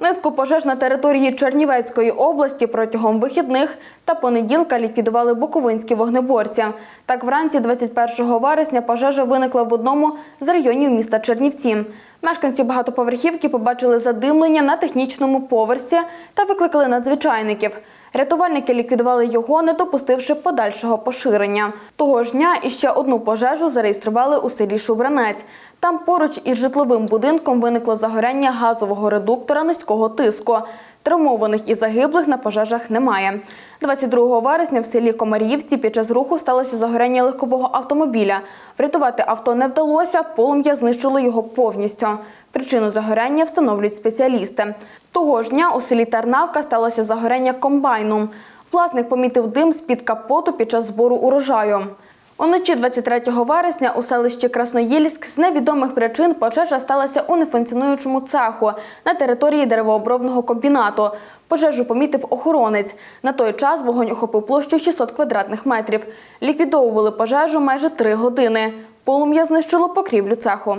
Низку пожеж на території Чернівецької області протягом вихідних та понеділка ліквідували буковинські вогнеборці. Так, вранці 21 вересня пожежа виникла в одному з районів міста Чернівці. Мешканці багатоповерхівки побачили задимлення на технічному поверсі та викликали надзвичайників. Рятувальники ліквідували його, не допустивши подальшого поширення. Того ж дня іще одну пожежу зареєстрували у селі Шубранець. Там поруч із житловим будинком виникло загоряння газового редуктора низького тиску. Травмованих і загиблих на пожежах немає. 22 вересня в селі Комаріївці під час руху сталося загоряння легкового автомобіля. Врятувати авто не вдалося, полум'я знищило його повністю. Причину загоряння встановлюють спеціалісти. Того ж дня у селі Тарнавка сталося загоряння комбайну. Власник помітив дим з-під капоту під час збору урожаю. Уночі 23 вересня у селищі Красноїльськ з невідомих причин пожежа сталася у нефункціонуючому цеху на території деревообробного комбінату. Пожежу помітив охоронець. На той час вогонь охопив площу 600 квадратних метрів. Ліквідовували пожежу майже три години. Полум'я знищило покрівлю цеху.